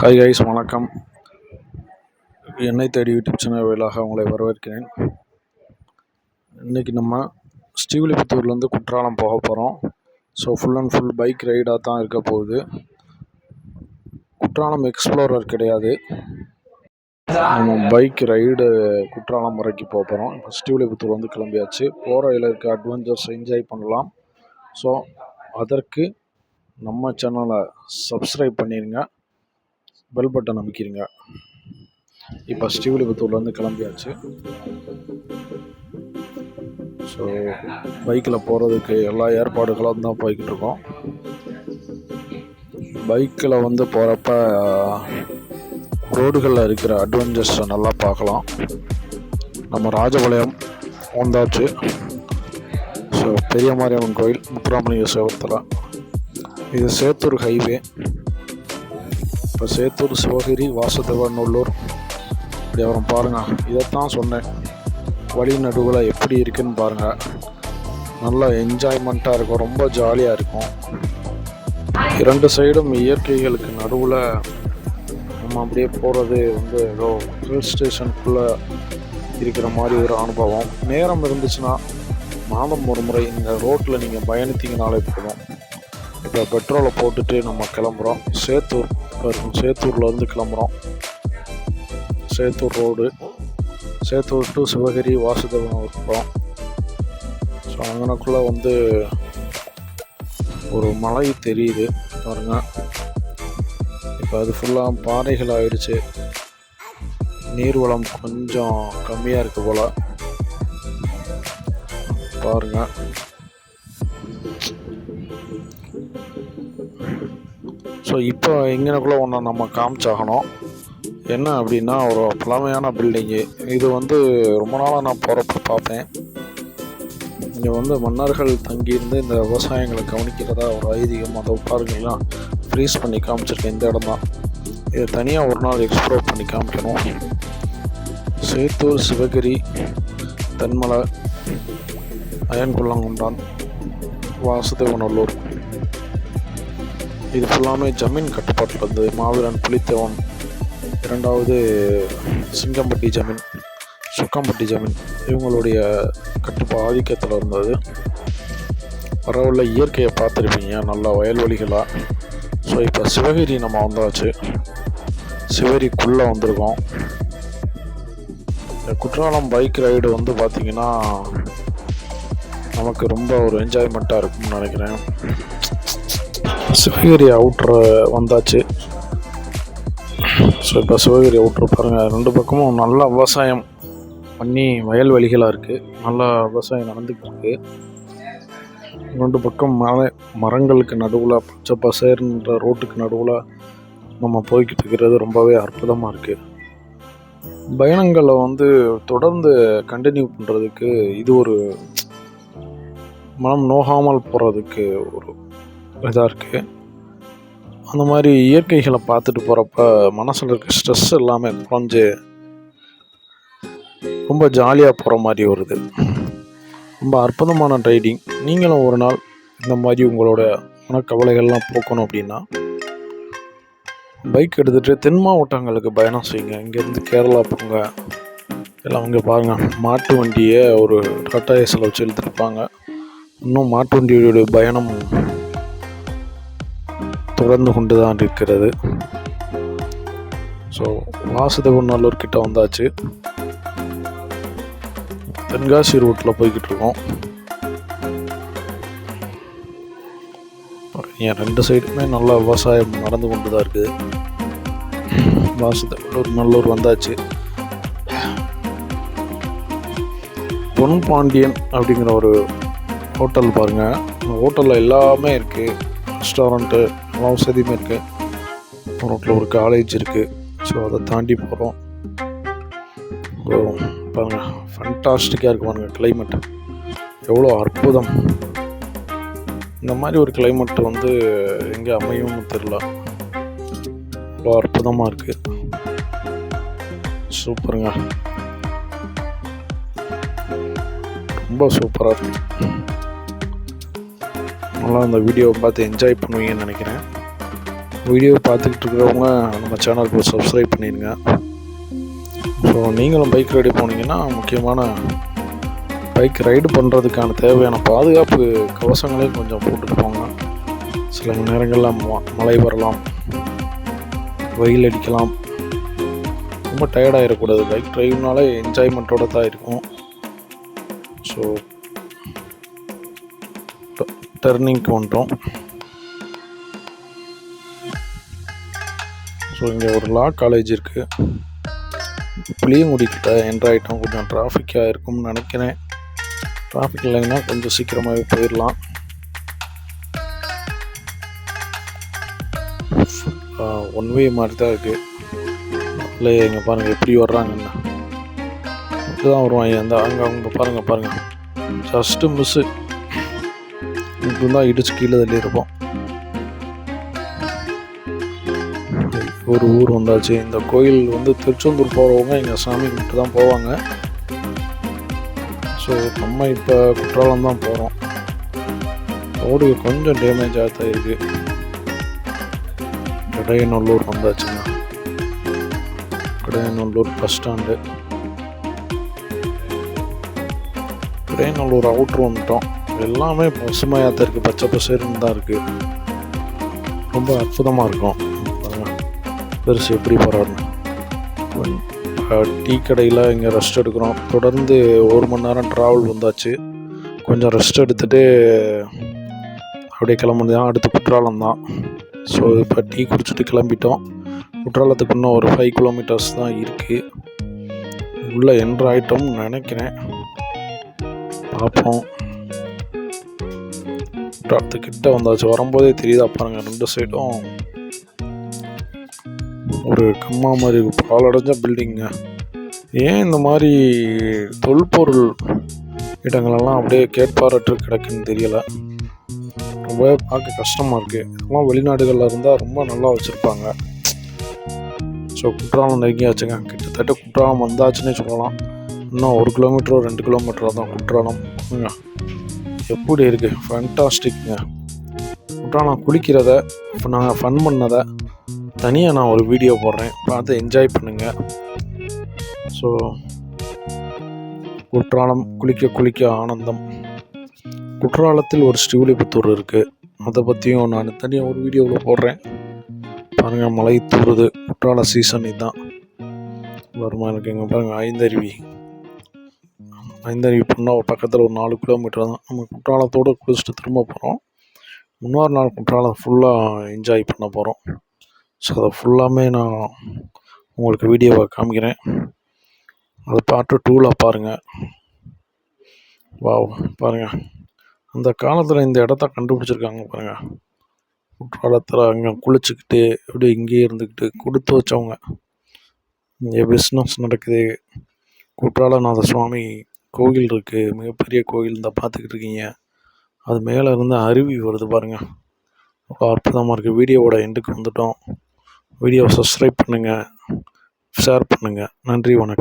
Hi guys வணக்கம். என்னை தேடி யூடியூப் சேனல் வாயிலாக உங்களை வரவேற்கிறேன். இன்றைக்கி நம்ம ஸ்ரீவில்லிபுத்தூர்லேருந்து குற்றாலம் போக போகிறோம் so full and full bike ரைடாக தான் இருக்க போகுது. குற்றாலம் எக்ஸ்ப்ளோரர் கிடையாது. நம்ம பைக் ரைடு குற்றாலம் வரைக்கும் போக போகிறோம் இப்போ ஸ்ரீவில்லிபுத்தூர் வந்து கிளம்பியாச்சு. போகிற வழியில் இருக்க அட்வென்ச்சர்ஸ் என்ஜாய் பண்ணலாம். ஸோ அதற்கு நம்ம சேனலை சப்ஸ்கிரைப் பண்ணிடுங்க பெல் பட்டன் அமைக்கிறீங்க இப்போ ஸ்ரீவில்லிபுத்தூர்லேருந்து கிளம்பியாச்சு. ஸோ பைக்கில் போகிறதுக்கு எல்லா ஏற்பாடுகளும் தான் போய்கிட்டு இருக்கோம் பைக்கில் வந்து போகிறப்ப ரோடுகளில் இருக்கிற அட்வென்ச்சர்ஸை நல்லா பார்க்கலாம். நம்ம ராஜபாளையம் வந்தாச்சு. ஸோ பெரிய மாரியம்மன் கோயில் முத்துராமலிங்க சேவத்தில். இது சேத்தூர் ஹைவே இப்போ சேத்தூர் சிவகிரி வாசுதேவநல்லூர் இப்படி வரும் பாருங்கள் இதைத்தான் சொன்னேன். வழி நடுவில் எப்படி இருக்குன்னு பாருங்கள் நல்லா என்ஜாய்மெண்ட்டாக இருக்கும். ரொம்ப ஜாலியாக இருக்கும். இரண்டு சைடும் இயற்கைகளுக்கு நடுவில் நம்ம அப்படியே போகிறது வந்து ஏதோ ஹில் ஸ்டேஷனுக்குள்ளே இருக்கிற மாதிரி ஒரு அனுபவம். நேரம் இருந்துச்சுன்னா மாதம் ஒரு முறை இந்த ரோட்டில் நீங்கள் பயணித்தீங்கனாலே போதும். இப்போ பெட்ரோலை போட்டுட்டு நம்ம கிளம்புறோம். சேத்தூர். வரும் சேத்தூர்லேருந்து கிளம்புறோம். சேத்தூர் ரோடு. சேத்தூர் டு சிவகிரி வாசுதேவன் இருக்கிறோம் ஸோ அங்கனக்குள்ளே வந்து ஒரு மலை தெரியுது பாருங்க. இப்போ அது ஃபுல்லாக பாறைகள் ஆயிடுச்சு. நீர்வளம் கொஞ்சம் கம்மியாக இருக்குது போல். பாருங்கள் ஸோ இப்போ இங்கனக்குள்ளே ஒன்று நம்ம காமிச்சாகணும். என்ன அப்படின்னா ஒரு பழமையான பில்டிங்கு இது வந்து ரொம்ப நாளாக நான் போகிறப்ப பார்ப்பேன் இங்கே வந்து மன்னர்கள் தங்கியிருந்து இந்த விவசாயங்களை கவனிக்கிறதா ஒரு ஐதீகம். அதை பாருங்களா ஃப்ரீஸ் பண்ணி காமிச்சிருக்கேன். இந்த இடம் தான். இதை தனியாக ஒரு நாள் எக்ஸ்ப்ளோர் பண்ணி காமிக்கணும். சேத்தூர் சிவகிரி தென்மலை அயன்குள்ளங்குண்டான் வாசுதேவநல்லூர் இது ஃபுல்லாமே ஜமீன் கட்டுப்பாட்டில் இருந்தது மாவீரன் புலித்தேவன் இரண்டாவது சிங்கம்பட்டி ஜமீன் சுக்கம்பட்டி ஜமீன். இவங்களுடைய கட்டுப்பா ஆதிக்கத்தில் இருந்தது. வரவுள்ள இயற்கையை பார்த்துருப்பீங்க. நல்லா வயல்வெளிகளாக ஸோ இப்போ சிவகிரி நம்ம வந்தாச்சு. சிவகிரிக்குள்ளே வந்திருக்கோம். இந்த குற்றாலம் பைக் ரைடு வந்து பார்த்திங்கன்னா நமக்கு ரொம்ப ஒரு என்ஜாய்மெண்ட்டாக இருக்கும்னு நினைக்கிறேன். சிவகிரி அவுட்ரு வந்தாச்சு. ஸோ இப்போ சிவகிரி அவுட்ரு பாருங்கள் ரெண்டு பக்கமும் நல்லா விவசாயம் பண்ணி வயல்வெளிகளாக இருக்குது நல்லா விவசாயம் நடந்துக்கிட்டு இருக்கு. ரெண்டு பக்கம் மலை மரங்களுக்கு நடுவில் பச்சை பசேர்ன்ற ரோட்டுக்கு நடுவில் நம்ம போய்கிட்டு இருக்கிறது ரொம்பவே அற்புதமாக இருக்குது பயணங்களை வந்து தொடர்ந்து கண்டினியூ பண்ணுறதுக்கு இது ஒரு மனம் நோகாமல் போகிறதுக்கு ஒரு இதாக இருக்குது அந்த மாதிரி இயற்கைகளை பார்த்துட்டு போகிறப்ப மனசில் இருக்க ஸ்ட்ரெஸ் எல்லாமே குறைஞ்சு ரொம்ப ஜாலியாக போகிற மாதிரி வருது. ரொம்ப அற்புதமான ரைடிங் நீங்களும் ஒரு நாள் இந்த மாதிரி உங்களோட மனக்கவலைகள்லாம் போக்கணும் அப்படின்னா பைக் எடுத்துகிட்டு தென் மாவட்டங்களுக்கு பயணம் செய்யுங்க. இங்கேருந்து கேரளா போங்க. எல்லாம் இங்கே பாருங்கள் மாட்டு வண்டியை ஒரு டாட்டா ஏசில் வச்சு இழுத்துருப்பாங்க இன்னும் மாட்டு வண்டியோட பயணம் தொடர்ந்து கொண்டு தான் இருக்கிறது. ஸோ வாசுதேவன் நல்லூர் கிட்ட வந்தாச்சு. தென்காசி ரூட்டில் போய்கிட்டு இருக்கோம். என் ரெண்டு சைடுமே நல்லா விவசாயம் நடந்து கொண்டு தான் இருக்குது வாசுதேவன் நல்லூர் வந்தாச்சு. பொன் பாண்டியன் அப்படிங்கிற ஒரு ஹோட்டல் பாருங்கள் ஹோட்டலில் எல்லாமே இருக்குது ரெஸ்டாரண்ட்டு வசதியுமே இருக்குது ரோட்டில் ஒரு காலேஜ் இருக்குது ஸோ அதை தாண்டி போகிறோம் ஸோ பாருங்கள் ஃபண்டாஸ்டிக்காக இருக்கு பாருங்கள் கிளைமேட் எவ்வளோ அற்புதம். இந்த மாதிரி ஒரு கிளைமேட் வந்து எங்கே அமையும்னு தெரில அவ்வளோ அற்புதமாக இருக்குது சூப்பருங்க. ரொம்ப சூப்பராக இருக்குது நல்லா அந்த வீடியோவை பார்த்து என்ஜாய் பண்ணுவீங்கன்னு நினைக்கிறேன். வீடியோ பார்த்துக்கிட்டு இருக்கிறவங்க நம்ம சேனலுக்கு சப்ஸ்கிரைப் பண்ணிடுங்க. ஸோ நீங்களும் பைக் ரைடு போனீங்கன்னா முக்கியமான பைக் ரைடு பண்ணுறதுக்கான தேவையான பாதுகாப்பு கவசங்களையும் கொஞ்சம் போட்டுட்டு போங்க. சில நேரங்களில் ம- மழை வரலாம். வெயில் அடிக்கலாம். ரொம்ப டயர்டாகிடக்கூடாது பைக் ட்ரைவ்னாலே என்ஜாய்மெண்ட்டோட தான் இருக்கும். ஸோ டர்னிங்க்கு வந்துட்டோம் ஸோ இங்கே ஒரு லா காலேஜ் இருக்குது புளியங்குடிக்கிட்ட என்ட்ரு ஆகிட்டோம் கொஞ்சம் டிராஃபிக்காக இருக்கும்னு நினைக்கிறேன். டிராஃபிக் இல்லைங்கன்னா கொஞ்சம் சீக்கிரமாகவே போயிடலாம். ஒன் வே மாதிரி தான் இருக்குது இல்லை இங்கே பாருங்கள் எப்படி வர்றாங்கன்னு. இப்படி தான் வருவாங்க அந்த அங்கே அவங்க பாருங்கள் பாருங்கள் ஜஸ்ட்டு மிஸ்ஸு இப்படி தான் இடிச்சு கீழே தள்ளியிருப்போம். ஒரு ஊர் வந்தாச்சு. இந்த கோயில் வந்து திருச்செந்தூர் போகிறவங்க இங்கே சாமி கும்பிட்டு தான் போவாங்க. ஸோ நம்ம இப்போ குற்றாலம் தான் போகிறோம் ரோடு கொஞ்சம் டேமேஜ் ஆகிட்டா இருக்கு. கடையநல்லூர் வந்தாச்சுங்க. Kadayanallur bus stand Kadayanallur outer வந்துட்டோம். எல்லாமே பசுமையாக தான் இருக்குது பச்சை பசுன்னு தான் இருக்குது ரொம்ப அற்புதமாக இருக்கும். பெருசு எப்படி போகிறாருன்னு டீ கடையில் இங்கே ரெஸ்ட் எடுக்கிறோம். தொடர்ந்து ஒரு மணி நேரம் ட்ராவல் வந்தாச்சு. கொஞ்சம் ரெஸ்ட் எடுத்துகிட்டு அப்படியே கிளம்புனது தான். அடுத்து குற்றாலம் தான். ஸோ இப்போ டீ குடிச்சிட்டு கிளம்பிட்டோம். குற்றாலத்துக்கு இன்னும் ஒரு ஃபைவ் கிலோமீட்டர்ஸ் தான் இருக்குது உள்ளே என்ட்ராயிட்டோம்னு நினைக்கிறேன். பார்ப்போம். குற்றாலத்துக்கிட்ட வந்தாச்சு. வரும்போதே தெரியுதா பாருங்கள் ரெண்டு சைடும் ஒரு கம்மா மாதிரி பாலடைஞ்ச பில்டிங்க ஏன் இந்த மாதிரி தொல்பொருள் இடங்களெல்லாம் அப்படியே கேட்பாரற்று கிடக்குன்னு தெரியல. ரொம்பவே பார்க்க கஷ்டமாக இருக்குது இதெல்லாம் வெளிநாடுகளில் இருந்தால் ரொம்ப நல்லா வச்சுருப்பாங்க. ஸோ குற்றாலம் நெருங்கியாச்சுங்க. கிட்டத்தட்ட குற்றாலம் வந்தாச்சுன்னே சொல்லலாம். இன்னும் ஒரு கிலோமீட்டரோ ரெண்டு கிலோமீட்டரோ தான் குற்றாலம். பாருங்க. எப்படி இருக்குது ஃபண்டாஸ்டிக்ங்க குற்றாலம் குளிக்கிறத இப்போ நாங்கள் ஃபன் பண்ணதை தனியாக நான் ஒரு வீடியோ போடுறேன். பார்த்து என்ஜாய் பண்ணுங்கள் ஸோ குற்றாலம் குளிக்க குளிக்க ஆனந்தம். குற்றாலத்தில் ஒரு ஸ்ரீவிலிபுத்தூர் இருக்குது அதை பற்றியும் நான் தனியாக ஒரு வீடியோவில் போடுறேன். பாருங்கள் மழை தூருது. குற்றால சீசன் இதுதான். வருமா எனக்கு இங்கே பாருங்கள் ஐந்தருவி. ஐந்தருவி பண்ணால் பக்கத்தில் ஒரு நாலு கிலோமீட்டர் தான். நம்ம குற்றாலத்தோடு குளிச்சுட்டு திரும்ப போகிறோம் இன்னொரு நாள் குற்றாலம் ஃபுல்லாக என்ஜாய் பண்ண போகிறோம் ஸோ அதை ஃபுல்லாமே நான் உங்களுக்கு வீடியோவை காமிக்கிறேன். அதை பார்த்து டூவில் பாருங்கள் வா பாருங்கள் அந்த காலத்தில் இந்த இடத்த கண்டுபிடிச்சிருக்காங்க பாருங்கள் குற்றாலத்தில் அங்கே குளிச்சுக்கிட்டு அப்படியே இங்கேயே இருந்துக்கிட்டு கொடுத்து வச்சவங்க. இங்கே பிஸ்னஸ் நடக்குது. குற்றாலநாத சுவாமி கோவில் இருக்குது மிகப்பெரிய கோவில் இந்த பார்த்துக்கிட்டு இருக்கீங்க. அது மேலே இருந்து அருவி வருது பாருங்கள் ரொம்ப அற்புதமாக இருக்குது வீடியோவோட எண்டுக்கு வந்துட்டோம். வீடியோவை சப்ஸ்கிரைப் பண்ணுங்கள் ஷேர் பண்ணுங்கள் நன்றி வணக்கம்.